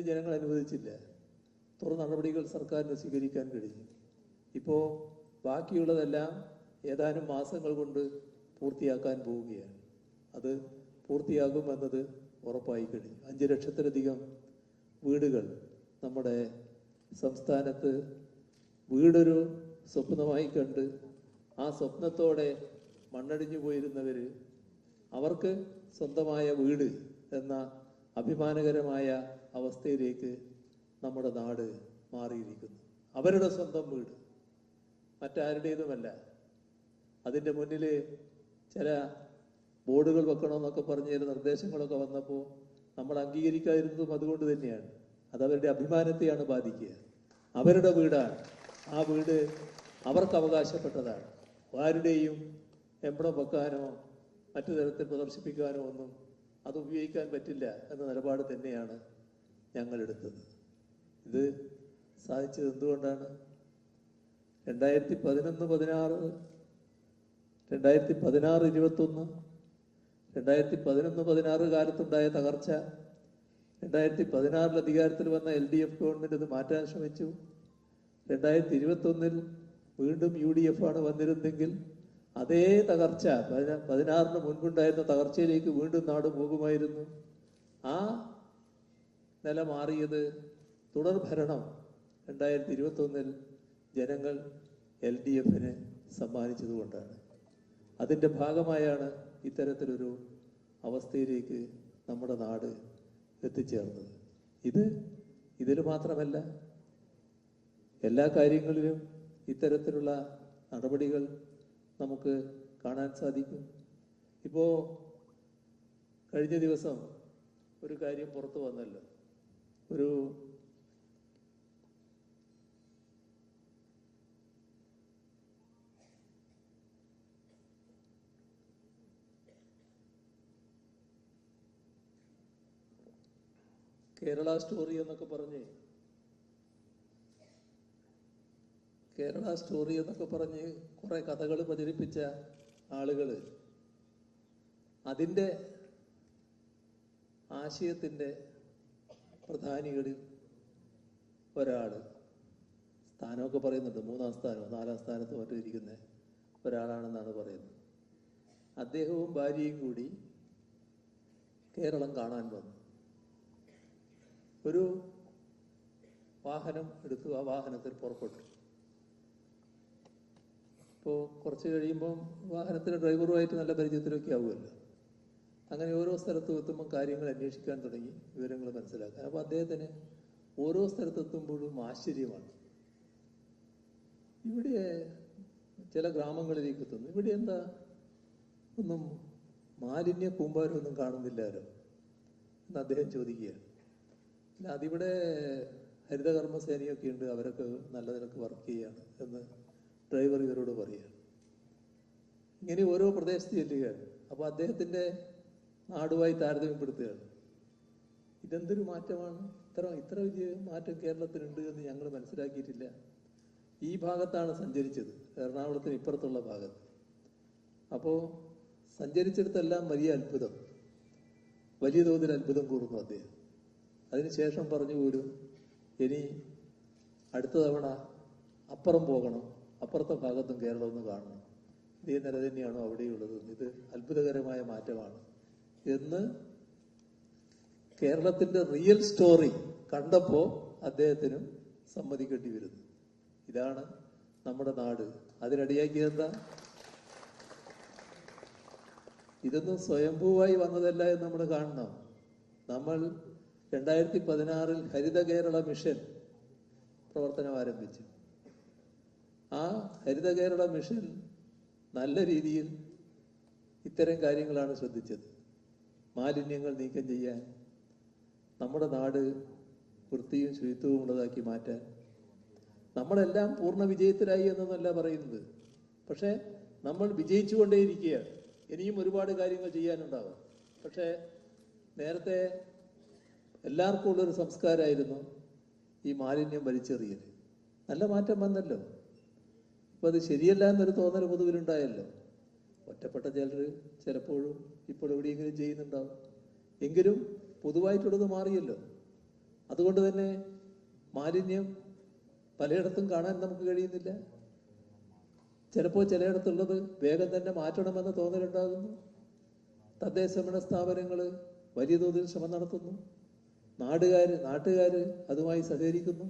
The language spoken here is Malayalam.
അതിന് ജനങ്ങൾ അനുവദിച്ചില്ല. തുടർ നടപടികൾ സർക്കാരിന് സ്വീകരിക്കാൻ കഴിഞ്ഞു. ഇപ്പോൾ ബാക്കിയുള്ളതെല്ലാം ഏതാനും മാസങ്ങൾ കൊണ്ട് പൂർത്തിയാക്കാൻ പോവുകയാണ്. അത് പൂർത്തിയാകുമെന്നത് ഉറപ്പായി കഴിഞ്ഞു. അഞ്ച് ലക്ഷത്തിലധികം വീടുകൾ നമ്മുടെ സംസ്ഥാനത്ത് വീടൊരു സ്വപ്നമായി കണ്ട് ആ സ്വപ്നത്തോടെ മണ്ണടിഞ്ഞു പോയിരുന്നവർ അവർക്ക് സ്വന്തമായ വീട് എന്ന അഭിമാനകരമായ അവസ്ഥയിലേക്ക് നമ്മുടെ നാട് മാറിയിരിക്കുന്നു. അവരുടെ സ്വന്തം വീട്. മറ്റാരുടേതുമല്ല. അതിന്റെ മുന്നിൽ ചില ബോർഡുകൾ വെക്കണമെന്നൊക്കെ പറഞ്ഞ ചില നിർദ്ദേശങ്ങളൊക്കെ വന്നപ്പോൾ നമ്മൾ അംഗീകരിക്കാതിരുന്നതും അതുകൊണ്ട് തന്നെയാണ്. അത് അവരുടെ അഭിമാനത്തെയാണ് ബാധിക്കുക. അവരുടെ വീടാണ്. ആ വീട് അവർക്ക് അവകാശപ്പെട്ടതാണ്. ആരുടെയും എമ്പളം വെക്കാനോ മറ്റു തരത്തിൽ പ്രദർശിപ്പിക്കാനോ ഒന്നും അത് ഉപയോഗിക്കാൻ പറ്റില്ല എന്ന നിലപാട് തന്നെയാണ് ഞങ്ങൾ എടുത്തത് ഇത് സാധിച്ചത് എന്തുകൊണ്ടാണ്? രണ്ടായിരത്തി പതിനൊന്ന് പതിനാറ് രണ്ടായിരത്തി പതിനാറ് ഇരുപത്തൊന്ന് രണ്ടായിരത്തി പതിനൊന്ന് പതിനാറ് കാലത്തുണ്ടായ തകർച്ച രണ്ടായിരത്തി പതിനാറിൽ അധികാരത്തിൽ വന്ന എൽ ഡി എഫ് ഗവൺമെന്റ് ഇത് മാറ്റാൻ ശ്രമിച്ചു. രണ്ടായിരത്തി ഇരുപത്തൊന്നിൽ വീണ്ടും യു ഡി എഫ് ആണ് വന്നിരുന്നെങ്കിൽ അതേ തകർച്ച പതിന- പതിനാറിന് മുൻപുണ്ടായിരുന്ന തകർച്ചയിലേക്ക് വീണ്ടും നാട് പോകുമായിരുന്നു. ആ നില മാറിയത് തുടർ ഭരണം രണ്ടായിരത്തി ഇരുപത്തൊന്നിൽ ജനങ്ങൾ എൽ ഡി എഫിന് സമ്മാനിച്ചതുകൊണ്ടാണ്. അതിന്റെ ഭാഗമായാണ് ഇത്തരത്തിലൊരു അവസ്ഥയിലേക്ക് നമ്മുടെ നാട് എത്തിച്ചേർന്നത്. ഇത് ഇതിൽ മാത്രമല്ല എല്ലാ കാര്യങ്ങളിലും ഇത്തരത്തിലുള്ള നടപടികൾ നമുക്ക് കാണാൻ സാധിക്കും. ഇപ്പോൾ കഴിഞ്ഞ ദിവസം ഒരു കാര്യം പുറത്തു വന്നല്ലോ. ഒരു കേരള സ്റ്റോറി എന്നൊക്കെ പറഞ്ഞ് കേരള സ്റ്റോറി എന്നൊക്കെ പറഞ്ഞ് കുറെ കഥകൾ പ്രചരിപ്പിച്ച ആളുകൾ അതിന്റെ ആശയത്തിന്റെ പ്രധാനികളിൽ ഒരാൾ സ്ഥാനമൊക്കെ പറയുന്നുണ്ട്. മൂന്നാം സ്ഥാനമോ നാലാം സ്ഥാനത്തോ മറ്റോ ഇരിക്കുന്ന ഒരാളാണെന്നാണ് പറയുന്നത്. അദ്ദേഹവും ഭാര്യയും കൂടി കേരളം കാണാൻ വന്നു. ഒരു വാഹനം എടുത്തു ആ വാഹനത്തിൽ പുറപ്പെട്ടു. ഇപ്പോൾ കുറച്ച് കഴിയുമ്പം വാഹനത്തിലെ ഡ്രൈവറുമായിട്ട് നല്ല പരിചയത്തിലൊക്കെ ആവുമല്ലോ. അങ്ങനെ ഓരോ സ്ഥലത്തും എത്തുമ്പോൾ കാര്യങ്ങൾ അന്വേഷിക്കാൻ തുടങ്ങി വിവരങ്ങൾ മനസ്സിലാക്കാൻ. അപ്പോൾ അദ്ദേഹത്തിന് ഓരോ സ്ഥലത്തെത്തുമ്പോഴും ആശ്ചര്യമാണ്. ഇവിടെ ചില ഗ്രാമങ്ങളിലേക്ക് എത്തുന്നു. ഇവിടെ എന്താ? ഒന്നും മാലിന്യ കൂമ്പാരമൊന്നും കാണുന്നില്ലല്ലോ എന്ന് അദ്ദേഹം ചോദിക്കുകയാണ് അല്ല അതിവിടെ ഹരിതകർമ്മസേനയൊക്കെ ഉണ്ട് അവരൊക്കെ നല്ല നിലയ്ക്ക് വർക്ക് ചെയ്യാണ് എന്ന് ഡ്രൈവർ ഇവരോട് പറയുകയാണ് ഇങ്ങനെ ഓരോ പ്രദേശത്ത് ചെല്ലുകയാണ്. അപ്പോൾ അദ്ദേഹത്തിന്റെ നാടുമായി താരതമ്യപ്പെടുത്തുകയാണ്. ഇതെന്തൊരു മാറ്റമാണ്? ഇത്ര ഇത്ര വലിയ മാറ്റം കേരളത്തിലുണ്ട് എന്ന് ഞങ്ങൾ മനസ്സിലാക്കിയിട്ടില്ല. ഈ ഭാഗത്താണ് സഞ്ചരിച്ചത്. എറണാകുളത്തിന് ഇപ്പുറത്തുള്ള ഭാഗത്ത്. അപ്പോൾ സഞ്ചരിച്ചിടത്തെല്ലാം വലിയ അത്ഭുതം. വലിയ തോതിൽ അത്ഭുതം കൂറുന്നു അദ്ദേഹം. അതിനുശേഷം പറഞ്ഞു പോലും ഇനി അടുത്ത തവണ അപ്പുറം പോകണം. അപ്പുറത്തെ ഭാഗത്തും കേരളം ഒന്ന് കാണണം. ഇതേ നില തന്നെയാണോ അവിടെയുള്ളത്? ഇത് അത്ഭുതകരമായ മാറ്റമാണ്. എന്ന് കേരളത്തിന്റെ റിയൽ സ്റ്റോറി കണ്ടപ്പോൾ അദ്ദേഹത്തിനും സമ്മതിക്കേണ്ടി വരുന്നു. ഇതാണ് നമ്മുടെ നാട്. അതിനിടയാക്കിയത് എന്താ? ഇതൊന്നും സ്വയംഭൂവായി വന്നതല്ല എന്ന് നമ്മൾ കാണണം. നമ്മൾ രണ്ടായിരത്തി പതിനാറിൽ ഹരിത കേരള മിഷൻ പ്രവർത്തനം ആരംഭിച്ചു. ആ ഹരിത കേരള മിഷൻ നല്ല രീതിയിൽ ഇത്തരം കാര്യങ്ങളാണ് ശ്രദ്ധിച്ചത്. മാലിന്യങ്ങൾ നീക്കം ചെയ്യാൻ നമ്മുടെ നാട് വൃത്തിയും ശുചിത്വവും ഉള്ളതാക്കി മാറ്റാൻ. നമ്മളെല്ലാം പൂർണ വിജയത്തിലായി എന്നല്ല പറയുന്നത്. പക്ഷേ നമ്മൾ വിജയിച്ചുകൊണ്ടേയിരിക്കുകയാണ് ഇനിയും ഒരുപാട് കാര്യങ്ങൾ ചെയ്യാനുണ്ടാവും. പക്ഷേ നേരത്തെ എല്ലാവർക്കും ഉള്ളൊരു സംസ്കാരമായിരുന്നു ഈ മാലിന്യം വലിച്ചെറിയൽ. നല്ല മാറ്റം വന്നല്ലോ. ഇപ്പം അത് ശരിയല്ല എന്നൊരു തോന്നൽ പൊതുവിലുണ്ടായല്ലോ. ഒറ്റപ്പെട്ട ചിലർ ചിലപ്പോഴും ഇപ്പോൾ എവിടെയെങ്കിലും ചെയ്യുന്നുണ്ടാവും. എങ്കിലും പൊതുവായിട്ടുള്ളത് മാറിയല്ലോ. അതുകൊണ്ട് തന്നെ മാലിന്യം പലയിടത്തും കാണാൻ നമുക്ക് കഴിയുന്നില്ല. ചിലപ്പോൾ ചിലയിടത്തുള്ളത് വേഗം തന്നെ മാറ്റണമെന്ന് തോന്നലുണ്ടാകുന്നു. തദ്ദേശഭരണ സ്ഥാപനങ്ങൾ വലിയ തോതിൽ ശ്രമം നടത്തുന്നു. നാടുകാർ നാട്ടുകാർ അതുമായി സഹകരിക്കുന്നു.